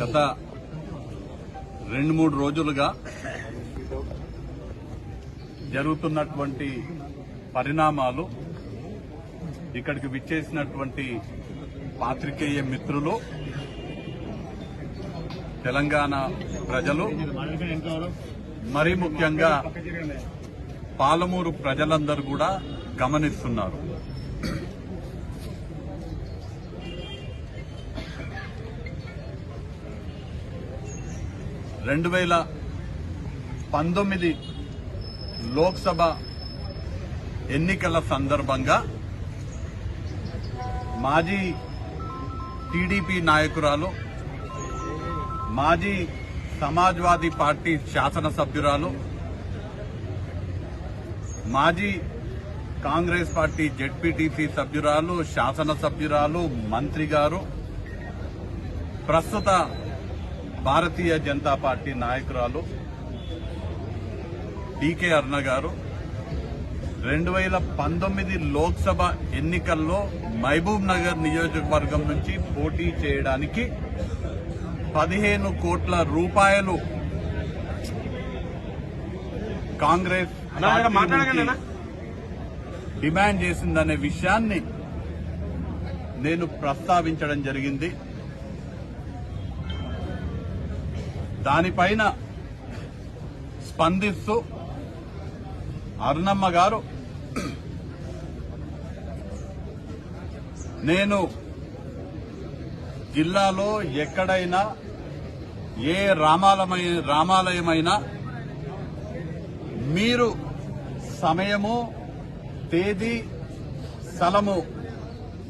గత రెండు మూడు రోజులుగా జరుగుతున్నటువంటి పరిణామాలు ఇక్కడికి విచ్చేసినటువంటి పాత్రికేయ మిత్రులు తెలంగాణ ప్రజలు మరీ ముఖ్యంగా పాలమూరు ప్రజలందరూ కూడా గమనిస్తున్నారు. రెండు వేల పంతొమ్మిది లోక్సభ ఎన్నికల సందర్భంగా మాజీ టీడీపీ నాయకురాలు మాజీ సమాజ్వాదీ పార్టీ శాసనసభ్యురాలు మాజీ కాంగ్రెస్ పార్టీ జెడ్పీటీసీ సభ్యురాలు శాసనసభ్యురాలు మంత్రి గారు ప్రస్తుత భారతీయ జనతా పార్టీ నాయకురాలు డీకే అరుణ గారు. రెండు వేల పంతొమ్మిది లోక్సభ ఎన్నికల్లో మహబూబ్ నగర్ నియోజకవర్గం నుంచి పోటీ చేయడానికి పదిహేను కోట్ల రూపాయలు కాంగ్రెస్ డిమాండ్ చేసిందనే విషయాన్ని నేను ప్రస్తావించడం జరిగింది. దానిపైన స్పందిస్తూ అరుణమ్మ గారు నేను జిల్లాలో ఎక్కడైనా ఏ రామాలమై రామాలయమైనా మీరు సమయము తేదీ స్థలము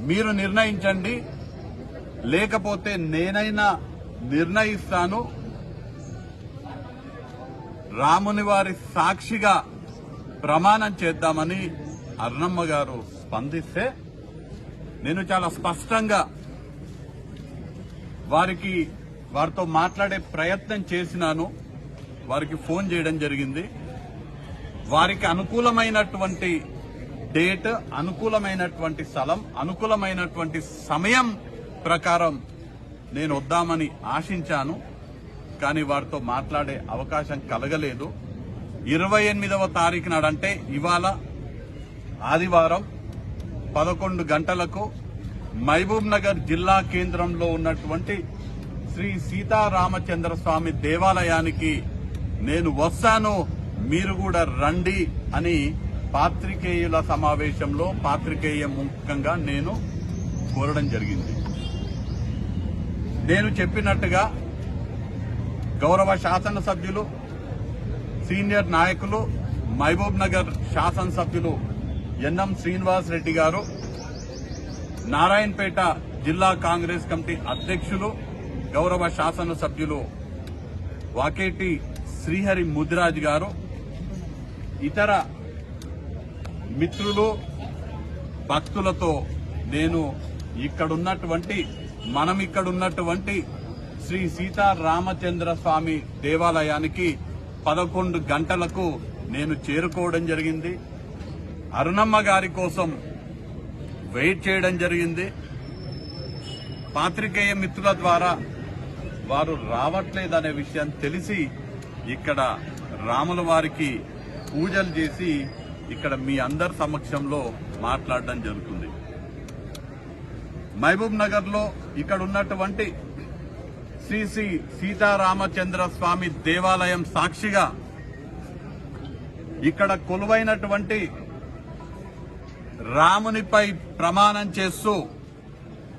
మీరు నిర్ణయించండి. లేకపోతే నేనైనా నిర్ణయిస్తాను. రాముని వారి సాక్షిగా ప్రమాణం చేద్దామని అర్ణమ్మ గారు స్పందిస్తే నేను చాలా స్పష్టంగా వారికి వారితో మాట్లాడే ప్రయత్నం చేసినాను. వారికి ఫోన్ చేయడం జరిగింది. వారికి అనుకూలమైనటువంటి డేట్ అనుకూలమైనటువంటి స్థలం అనుకూలమైనటువంటి సమయం ప్రకారం నేను వద్దామని ఆశించాను. కానీ వారితో మాట్లాడే అవకాశం కలగలేదు. ఇరవై ఎనిమిదవ తారీఖు నాడంటే ఇవాళ ఆదివారం పదకొండు గంటలకు మహబూబ్ నగర్ జిల్లా కేంద్రంలో ఉన్నటువంటి శ్రీ సీతారామచంద్ర స్వామి దేవాలయానికి నేను వస్తాను. మీరు కూడా రండి అని పాత్రికేయుల సమావేశంలో పాత్రికేయ ముఖ్యంగా నేను కోరడం జరిగింది. నేను చెప్పినట్టుగా గౌరవ శాసనసభ్యులు సీనియర్ నాయకులు మహబూబ్ నగర్ శాసనసభ్యులు ఎన్ఎం శ్రీనివాస్ రెడ్డి గారు నారాయణపేట జిల్లా కాంగ్రెస్ కమిటీ అధ్యక్షులు గౌరవ శాసనసభ్యులు వాకేటి శ్రీహరి ముదిరాజ్ గారు ఇతర మిత్రులు భక్తులతో నేను ఇక్కడున్నటువంటి మనం ఇక్కడున్నటువంటి శ్రీ సీతారామచంద్ర స్వామి దేవాలయానికి పదకొండు గంటలకు నేను చేరుకోవడం జరిగింది. అరుణమ్మ గారి కోసం వెయిట్ చేయడం జరిగింది. పాత్రికేయ మిత్రుల ద్వారా వారు రావట్లేదనే విషయం తెలిసి ఇక్కడ రాముల వారికి పూజలు చేసి ఇక్కడ మీ అందరి సమక్షంలో మాట్లాడడం జరుగుతుంది. మహబూబ్ నగర్లో ఇక్కడ ఉన్నటువంటి శ్రీ శ్రీ సీతారామచంద్ర స్వామి దేవాలయం సాక్షిగా ఇక్కడ కొలువైనటువంటి రామునిపై ప్రమాణం చేస్తూ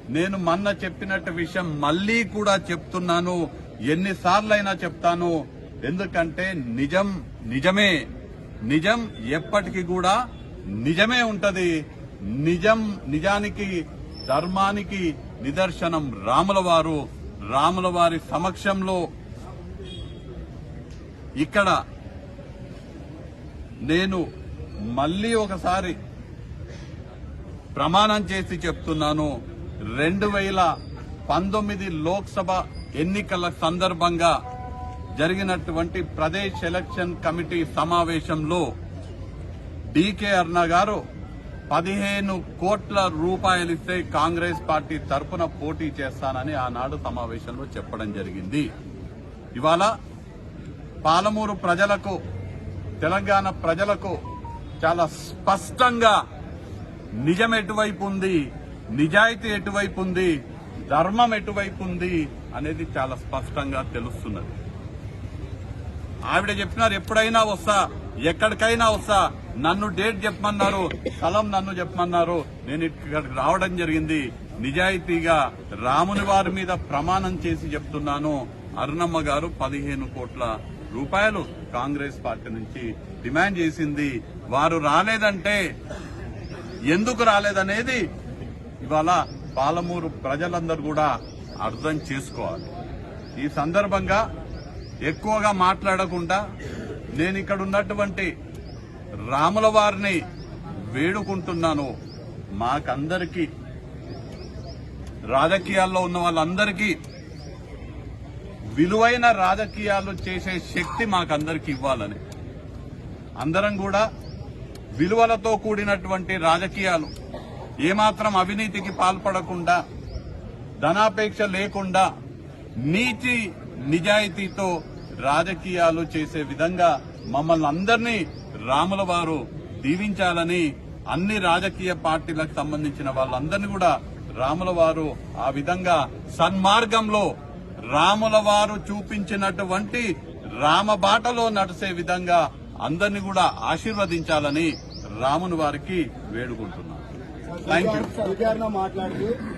నేను మొన్న చెప్పినట్టు విషయం మళ్ళీ కూడా చెప్తున్నాను. ఎన్నిసార్లైనా చెప్తాను. ఎందుకంటే నిజం నిజమే. నిజం ఎప్పటికీ కూడా నిజమే ఉంటది. నిజం నిజానికి ధర్మానికి నిదర్శనం రాముల వారు రాముల వారి సమక్షంలో ఇక్కడ నేను మళ్ళీ ఒకసారి ప్రమాణం చేసి చెప్తున్నాను. రెండు వేల పంతొమ్మిది లోక్సభ ఎన్నికల సందర్భంగా జరిగినటువంటి ప్రదేశ్ ఎలక్షన్ కమిటీ సమావేశంలో డీకే అర్ణ గారు పదిహేను కోట్ల రూపాయలు ఇస్తే కాంగ్రెస్ పార్టీ తరపున పోటీ చేస్తానని ఆనాడు సమావేశంలో చెప్పడం జరిగింది. ఇవాళ పాలమూరు ప్రజలకు తెలంగాణ ప్రజలకు చాలా స్పష్టంగా నిజం ఎటువైపు ఉంది నిజాయితీ ఎటువైపు ఉంది ధర్మం ఎటువైపు ఉంది అనేది చాలా స్పష్టంగా తెలుస్తున్నది. ఆవిడ చెప్పినారు ఎప్పుడైనా వస్తా ఎక్కడికైనా వస్తా నన్ను డేట్ చెప్పమన్నారు స్థలం నన్ను చెప్పమన్నారు. నేను ఇక్కడికి రావడం జరిగింది. నిజాయితీగా రాముని వారి మీద ప్రమాణం చేసి చెప్తున్నాను. అరుణమ్మ గారు పదిహేను కోట్ల రూపాయలు కాంగ్రెస్ పార్టీ నుంచి డిమాండ్ చేసింది. వారు రాలేదంటే ఎందుకు రాలేదనేది ఇవాళ పాలమూరు ప్రజలందరూ కూడా అర్థం చేసుకోవాలి. ఈ సందర్భంగా ఎక్కువగా మాట్లాడకుండా నేను ఇక్కడ ఉన్నటువంటి రాముల వారిని వేడుకుంటున్నాను. మాకందరికీ రాజకీయాల్లో ఉన్న వాళ్ళందరికీ విలువైన రాజకీయాలు చేసే శక్తి మాకందరికి ఇవ్వాలని. అందరం కూడా విలువలతో కూడినటువంటి రాజకీయాలు ఏమాత్రం అవినీతికి పాల్పడకుండా ధనాపేక్ష లేకుండా నీతి నిజాయితీతో రాజకీయాలు చేసే విధంగా మమ్మల్ని అందరినీ రాముల వారు దీవించాలని అన్ని రాజకీయ పార్టీలకు సంబంధించిన వాళ్ళందరినీ కూడా రాముల వారు ఆ విధంగా సన్మార్గంలో రాముల వారు చూపించినటువంటి రామ బాటలో నడిసే విధంగా అందరినీ కూడా ఆశీర్వదించాలని రాముని వారికి వేడుకుంటున్నాను. Thank you